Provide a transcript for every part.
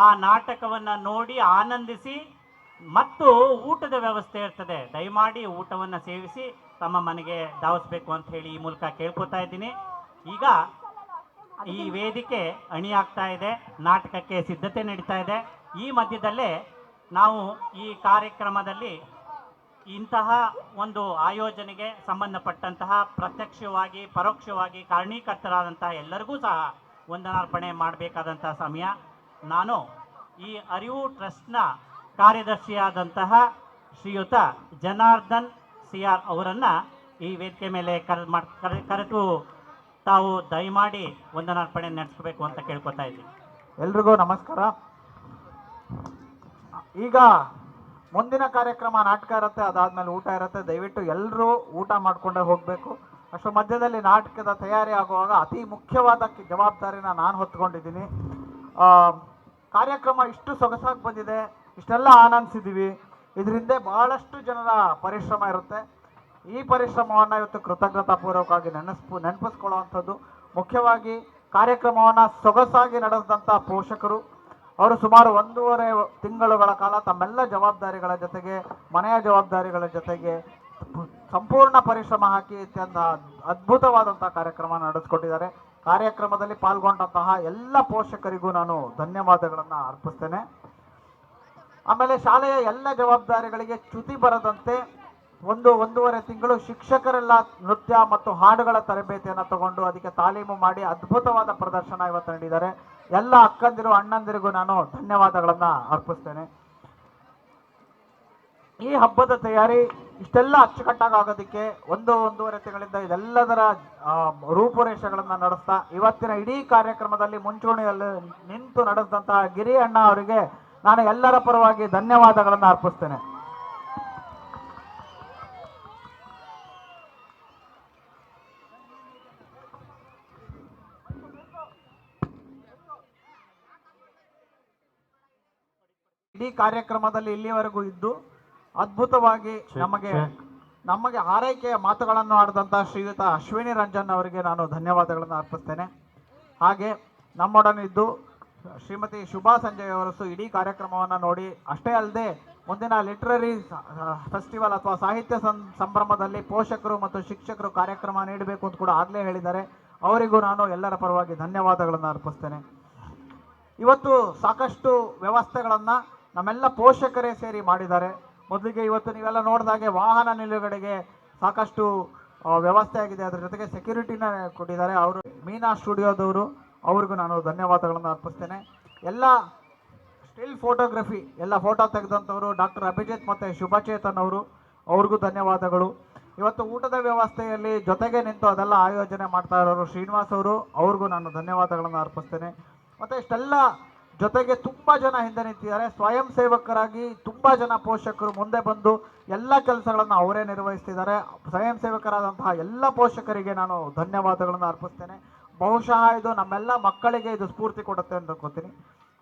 ಆ ನಾಟಕವನ್ನು ನೋಡಿ ಆನಂದಿಸಿ ಮತ್ತು ಊಟದ ವ್ಯವಸ್ಥೆ ಇರ್ತದೆ. ದಯಮಾಡಿ ಊಟವನ್ನು ಸೇವಿಸಿ ತಮ್ಮ ಮನೆಗೆ ಧಾವಿಸ್ಬೇಕು ಅಂತ ಹೇಳಿ ಈ ಮೂಲಕ ಕೇಳ್ಕೊತಾ ಇದ್ದೀನಿ. ಈಗ ಈ ವೇದಿಕೆ ಅಣಿಯಾಗ್ತಾ ಇದೆ. ನಾಟಕಕ್ಕೆ ಸಿದ್ಧತೆ ನಡೀತಾ ಇದೆ. ಈ ಮಧ್ಯದಲ್ಲೇ ನಾವು ಈ ಕಾರ್ಯಕ್ರಮದಲ್ಲಿ ಇಂತಹ ಒಂದು ಆಯೋಜನೆಗೆ ಸಂಬಂಧಪಟ್ಟಂತಹ ಪ್ರತ್ಯಕ್ಷವಾಗಿ, ಪರೋಕ್ಷವಾಗಿ ಕಾರಣೀಕರ್ತರಾದಂತಹ ಎಲ್ಲರಿಗೂ ಸಹ ವಂದನಾರ್ಪಣೆ ಮಾಡಬೇಕಾದಂತಹ ಸಮಯ. ನಾನು ಈ ಅರಿವು ಟ್ರಸ್ಟ್ನ ಕಾರ್ಯದರ್ಶಿಯಾದಂತಹ ಶ್ರೀಯುತ ಜನಾರ್ದನ್ ಸಿ ಆರ್ ಅವರನ್ನು ಈ ವೇದಿಕೆ ಮೇಲೆ ಕರೆ ಮಾಡ್, ಕರೆ, ಕರೆದು ತಾವು ದಯಮಾಡಿ ವಂದನಾರ್ಪಣೆ ನಡೆಸಬೇಕು ಅಂತ ಕೇಳ್ಕೊತಾ ಇದ್ದೀನಿ. ಎಲ್ರಿಗೂ ನಮಸ್ಕಾರ. ಈಗ ಮುಂದಿನ ಕಾರ್ಯಕ್ರಮ ನಾಟಕ ಇರುತ್ತೆ, ಅದಾದಮೇಲೆ ಊಟ ಇರುತ್ತೆ. ದಯವಿಟ್ಟು ಎಲ್ಲರೂ ಊಟ ಮಾಡಿಕೊಂಡೇ ಹೋಗಬೇಕು. ಅಷ್ಟು ಮಧ್ಯದಲ್ಲಿ ನಾಟಕದ ತಯಾರಿ ಆಗುವಾಗ ಅತಿ ಮುಖ್ಯವಾದ ಜವಾಬ್ದಾರಿನ ನಾನು ಹೊತ್ಕೊಂಡಿದ್ದೀನಿ. ಕಾರ್ಯಕ್ರಮ ಇಷ್ಟು ಸೊಗಸಾಗಿ ಬಂದಿದೆ, ಇಷ್ಟೆಲ್ಲ ಆನಂದಿಸಿದ್ದೀವಿ ಇದರಿಂದ ಬಹಳಷ್ಟು ಜನರ ಪರಿಶ್ರಮ ಇರುತ್ತೆ. ಈ ಪರಿಶ್ರಮವನ್ನು ಇವತ್ತು ಕೃತಜ್ಞತಾಪೂರ್ವಕವಾಗಿ ನೆನೆಸ್ಪು, ನೆನಪಿಸ್ಕೊಳ್ಳುವಂಥದ್ದು. ಮುಖ್ಯವಾಗಿ ಕಾರ್ಯಕ್ರಮವನ್ನು ಸೊಗಸಾಗಿ ನಡೆಸಿದಂಥ ಪೋಷಕರು. ಅವರು ಸುಮಾರು ಒಂದೂವರೆ ತಿಂಗಳುಗಳ ಕಾಲ ತಮ್ಮೆಲ್ಲ ಜವಾಬ್ದಾರಿಗಳ ಜೊತೆಗೆ, ಮನೆಯ ಜವಾಬ್ದಾರಿಗಳ ಜೊತೆಗೆ ಸಂಪೂರ್ಣ ಪರಿಶ್ರಮ ಹಾಕಿ ಅತ್ಯಂತ ಅದ್ಭುತವಾದಂಥ ಕಾರ್ಯಕ್ರಮ ನಡೆಸ್ಕೊಟ್ಟಿದ್ದಾರೆ. ಕಾರ್ಯಕ್ರಮದಲ್ಲಿ ಪಾಲ್ಗೊಂಡಂತಹ ಎಲ್ಲ ಪೋಷಕರಿಗೂ ನಾನು ಧನ್ಯವಾದಗಳನ್ನು ಅರ್ಪಿಸ್ತೇನೆ. ಆಮೇಲೆ ಶಾಲೆಯ ಎಲ್ಲ ಜವಾಬ್ದಾರಿಗಳಿಗೆ ಚ್ಯುತಿ ಬರದಂತೆ ಒಂದು ಒಂದೂವರೆ ತಿಂಗಳು ಶಿಕ್ಷಕರೆಲ್ಲ ನೃತ್ಯ ಮತ್ತು ಹಾಡುಗಳ ತರಬೇತಿಯನ್ನು ತಗೊಂಡು ಅದಕ್ಕೆ ತಾಲೀಮು ಮಾಡಿ ಅದ್ಭುತವಾದ ಪ್ರದರ್ಶನ ಇವತ್ತು ನೀಡಿದ್ದಾರೆ. ಎಲ್ಲ ಅಕ್ಕಂದಿರು, ಅಣ್ಣಂದಿರಿಗೂ ನಾನು ಧನ್ಯವಾದಗಳನ್ನು ಅರ್ಪಿಸ್ತೇನೆ. ಈ ಹಬ್ಬದ ತಯಾರಿ ಇಷ್ಟೆಲ್ಲ ಅಚ್ಚುಕಟ್ಟಾಗಿ ಆಗೋದಕ್ಕೆ ಒಂದು ಒಂದೂವರೆ ತಿಂಗಳಿಂದ ಇದೆಲ್ಲದರ ರೂಪುರೇಷೆಗಳನ್ನು ರೂಪುರೇಷೆಗಳನ್ನ ನಡೆಸ್ತಾ, ಇವತ್ತಿನ ಇಡೀ ಕಾರ್ಯಕ್ರಮದಲ್ಲಿ ಮುಂಚೂಣಿಯಲ್ಲಿ ನಿಂತು ನಡೆಸಿದಂತಹ ಗಿರಿ ಅಣ್ಣ ಅವರಿಗೆ ನಾನು ಎಲ್ಲರ ಪರವಾಗಿ ಧನ್ಯವಾದಗಳನ್ನು ಅರ್ಪಿಸ್ತೇನೆ. ಇಡೀ ಕಾರ್ಯಕ್ರಮದಲ್ಲಿ ಇಲ್ಲಿವರೆಗೂ ಇದ್ದು ಅದ್ಭುತವಾಗಿ ನಮಗೆ ನಮಗೆ ಹಾರೈಕೆಯ ಮಾತುಗಳನ್ನು ಆಡಿದಂಥ ಶ್ರೀಯುತ ಅಶ್ವಿನಿ ರಂಜನ್ ಅವರಿಗೆ ನಾನು ಧನ್ಯವಾದಗಳನ್ನು ಅರ್ಪಿಸ್ತೇನೆ. ಹಾಗೆ ನಮ್ಮೊಡನಿದ್ದು ಶ್ರೀಮತಿ ಶುಭಾ ಸಂಜಯ್ ಅವರಸು ಇಡೀ ಕಾರ್ಯಕ್ರಮವನ್ನು ನೋಡಿ ಅಷ್ಟೇ ಅಲ್ಲದೆ ಮುಂದಿನ ಲಿಟ್ರರಿ ಫೆಸ್ಟಿವಲ್ ಅಥವಾ ಸಾಹಿತ್ಯ ಸಂ- ಸಂಭ್ರಮದಲ್ಲಿ ಪೋಷಕರು ಮತ್ತು ಶಿಕ್ಷಕರು ಕಾರ್ಯಕ್ರಮ ನೀಡಬೇಕು ಅಂತ ಕೂಡ ಆಗಲೇ ಹೇಳಿದ್ದಾರೆ. ಅವರಿಗೂ ನಾನು ಎಲ್ಲರ ಪರವಾಗಿ ಧನ್ಯವಾದಗಳನ್ನು ಅರ್ಪಿಸ್ತೇನೆ. ಇವತ್ತು ಸಾಕಷ್ಟು ವ್ಯವಸ್ಥೆಗಳನ್ನು ನಮ್ಮೆಲ್ಲ ಪೋಷಕರೇ ಸೇರಿ ಮಾಡಿದ್ದಾರೆ. ಮೊದಲಿಗೆ ಇವತ್ತು ನೀವೆಲ್ಲ ನೋಡಿದಾಗೆ ವಾಹನ ನಿಲುಗಡೆಗೆ ಸಾಕಷ್ಟು ವ್ಯವಸ್ಥೆ ಆಗಿದೆ. ಅದರ ಜೊತೆಗೆ ಸೆಕ್ಯೂರಿಟಿನ ಕೊಟ್ಟಿದ್ದಾರೆ ಅವರು. ಮೀನಾ ಸ್ಟುಡಿಯೋದವರು, ಅವ್ರಿಗೂ ನಾನು ಧನ್ಯವಾದಗಳನ್ನು ಅರ್ಪಿಸ್ತೇನೆ. ಎಲ್ಲ ಸ್ಟಿಲ್ ಫೋಟೋಗ್ರಫಿ ಎಲ್ಲ ಫೋಟೋ ತೆಗೆದಂಥವರು ಡಾಕ್ಟರ್ ಅಭಿಜಿತ್ ಮತ್ತು ಶುಭಚೇತನ್ ಅವರು, ಅವ್ರಿಗೂ ಧನ್ಯವಾದಗಳು. ಇವತ್ತು ಊಟದ ವ್ಯವಸ್ಥೆಯಲ್ಲಿ ಜೊತೆಗೆ ನಿಂತು ಅದೆಲ್ಲ ಆಯೋಜನೆ ಮಾಡ್ತಾ ಇರೋರು ಶ್ರೀನಿವಾಸ್ ಅವರು, ಅವ್ರಿಗೂ ನಾನು ಧನ್ಯವಾದಗಳನ್ನು ಅರ್ಪಿಸ್ತೇನೆ. ಮತ್ತು ಇಷ್ಟೆಲ್ಲ ಜೊತೆಗೆ ತುಂಬ ಜನ ಹಿಂದೆ ನಿಂತಿದ್ದಾರೆ. ಸ್ವಯಂ ಸೇವಕರಾಗಿ ತುಂಬ ಜನ ಪೋಷಕರು ಮುಂದೆ ಬಂದು ಎಲ್ಲ ಕೆಲಸಗಳನ್ನು ಅವರೇ ನಿರ್ವಹಿಸ್ತಿದ್ದಾರೆ. ಸ್ವಯಂ ಸೇವಕರಾದಂತಹ ಎಲ್ಲ ಪೋಷಕರಿಗೆ ನಾನು ಧನ್ಯವಾದಗಳನ್ನು ಅರ್ಪಿಸ್ತೇನೆ. ಬಹುಶಃ ಇದು ನಮ್ಮೆಲ್ಲ ಮಕ್ಕಳಿಗೆ ಇದು ಸ್ಫೂರ್ತಿ ಕೊಡುತ್ತೆ ಅಂತ ಅನ್ಕೋತೀನಿ.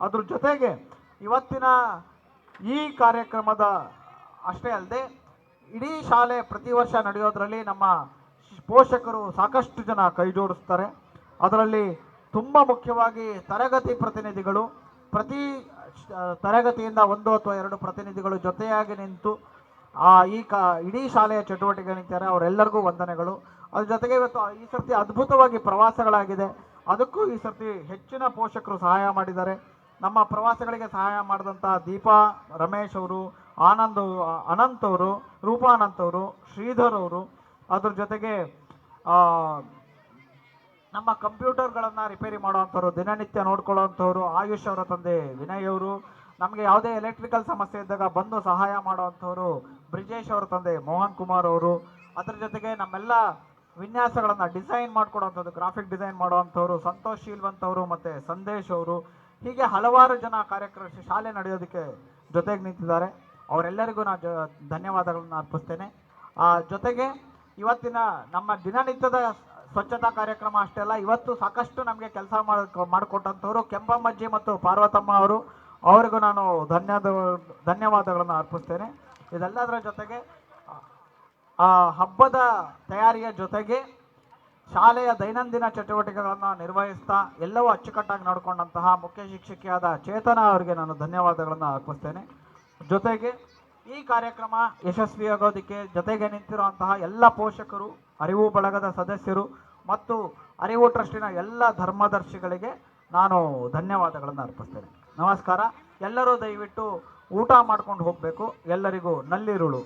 ಅದ್ರ ಜೊತೆಗೆ ಇವತ್ತಿನ ಈ ಕಾರ್ಯಕ್ರಮದ ಅಷ್ಟೇ ಅಲ್ಲದೆ ಇಡೀ ಶಾಲೆ ಪ್ರತಿ ವರ್ಷ ನಡೆಯೋದ್ರಲ್ಲಿ ನಮ್ಮ ಪೋಷಕರು ಸಾಕಷ್ಟು ಜನ ಕೈ ಜೋಡಿಸ್ತಾರೆ. ಅದರಲ್ಲಿ ತುಂಬ ಮುಖ್ಯವಾಗಿ ತರಗತಿ ಪ್ರತಿನಿಧಿಗಳು ಪ್ರತಿ ತರಗತಿಯಿಂದ ಒಂದು ಅಥವಾ ಎರಡು ಪ್ರತಿನಿಧಿಗಳು ಜೊತೆಯಾಗಿ ನಿಂತು, ಆ, ಈ ಕ, ಇಡೀ ಶಾಲೆಯ ಚಟುವಟಿಕೆ ನಿಂತಾರೆ ಅವರೆಲ್ಲರಿಗೂ ವಂದನೆಗಳು. ಅದ್ರ ಜೊತೆಗೆ ಇವತ್ತು ಈ ಸರ್ತಿ ಅದ್ಭುತವಾಗಿ ಪ್ರವಾಸಗಳಾಗಿದೆ. ಅದಕ್ಕೂ ಈ ಸರ್ತಿ ಹೆಚ್ಚಿನ ಪೋಷಕರು ಸಹಾಯ ಮಾಡಿದ್ದಾರೆ. ನಮ್ಮ ಪ್ರವಾಸಗಳಿಗೆ ಸಹಾಯ ಮಾಡಿದಂಥ ದೀಪಾ ರಮೇಶ್ ಅವರು, ಆನಂದ್ ಅವರು ಅನಂತ್ ಅವರು, ರೂಪಾನಂತ್ ಅವರು, ಶ್ರೀಧರ್ ಅವರು, ಅದ್ರ ಜೊತೆಗೆ ನಮ್ಮ ಕಂಪ್ಯೂಟರ್ಗಳನ್ನು ರಿಪೇರಿ ಮಾಡುವಂಥವ್ರು ದಿನನಿತ್ಯ ನೋಡ್ಕೊಳ್ಳೋವಂಥವ್ರು ಆಯುಷ್ ಅವರ ತಂದೆ ವಿನಯ್ ಅವರು ನಮಗೆ ಯಾವುದೇ ಎಲೆಕ್ಟ್ರಿಕಲ್ ಸಮಸ್ಯೆ ಇದ್ದಾಗ ಬಂದು ಸಹಾಯ ಮಾಡುವಂಥವ್ರು ಬ್ರಿಜೇಶ್ ಅವರ ತಂದೆ ಮೋಹನ್ ಕುಮಾರ್ ಅವರು. ಅದರ ಜೊತೆಗೆ ನಮ್ಮೆಲ್ಲ ವಿನ್ಯಾಸಗಳನ್ನು ಡಿಸೈನ್ ಮಾಡಿಕೊಡುವಂಥದ್ದು ಗ್ರಾಫಿಕ್ ಡಿಸೈನ್ ಮಾಡುವಂಥವ್ರು ಸಂತೋಷ್ ಶೀಲ್ವಂತ್ ಅವರು ಮತ್ತು ಸಂದೇಶ್ ಅವರು. ಹೀಗೆ ಹಲವಾರು ಜನ ಕಾರ್ಯಕ್ರಮ ಶಾಲೆ ನಡೆಯೋದಕ್ಕೆ ಜೊತೆಗೆ ನಿಂತಿದ್ದಾರೆ. ಅವರೆಲ್ಲರಿಗೂ ನಾನು ಧನ್ಯವಾದಗಳನ್ನು ಅರ್ಪಿಸ್ತೇನೆ. ಆ, ಜೊತೆಗೆ ಇವತ್ತಿನ ನಮ್ಮ ದಿನನಿತ್ಯದ ಸ್ವಚ್ಛತಾ ಕಾರ್ಯಕ್ರಮ ಅಷ್ಟೇ ಅಲ್ಲ, ಇವತ್ತು ಸಾಕಷ್ಟು ನಮಗೆ ಕೆಲಸ ಮಾಡಿಕೊಟ್ಟಂಥವ್ರು ಕೆಂಪಮ್ಮಜ್ಜಿ ಮತ್ತು ಪಾರ್ವತಮ್ಮ ಅವರು. ಅವರಿಗೂ ನಾನು ಧನ್ಯದ, ಧನ್ಯವಾದಗಳನ್ನು ಅರ್ಪಿಸ್ತೇನೆ. ಇದೆಲ್ಲದರ ಜೊತೆಗೆ ಆ ಹಬ್ಬದ ತಯಾರಿಯ ಜೊತೆಗೆ ಶಾಲೆಯ ದೈನಂದಿನ ಚಟುವಟಿಕೆಗಳನ್ನು ನಿರ್ವಹಿಸ್ತಾ ಎಲ್ಲವೂ ಅಚ್ಚುಕಟ್ಟಾಗಿ ನೋಡಿಕೊಂಡಂತಹ ಮುಖ್ಯ ಶಿಕ್ಷಕಿಯಾದ ಚೇತನ ಅವರಿಗೆ ನಾನು ಧನ್ಯವಾದಗಳನ್ನು ಅರ್ಪಿಸ್ತೇನೆ. ಜೊತೆಗೆ ಈ ಕಾರ್ಯಕ್ರಮ ಯಶಸ್ವಿಯಾಗೋದಕ್ಕೆ ಜೊತೆಗೆ ನಿಂತಿರುವಂತಹ ಎಲ್ಲ ಪೋಷಕರು ಅರಿವು ಬಳಗದ ಸದಸ್ಯರು ಮತ್ತು ಅರಿವು ಟ್ರಸ್ಟಿನ ಎಲ್ಲ ಧರ್ಮದರ್ಶಿಗಳಿಗೆ ನಾನು ಧನ್ಯವಾದಗಳನ್ನು ಅರ್ಪಿಸ್ತೇನೆ. ನಮಸ್ಕಾರ. ಎಲ್ಲರೂ ದಯವಿಟ್ಟು ಊಟ ಮಾಡ್ಕೊಂಡು ಹೋಗಬೇಕು. ಎಲ್ಲರಿಗೂ ನಲ್ಲಿರುಳು.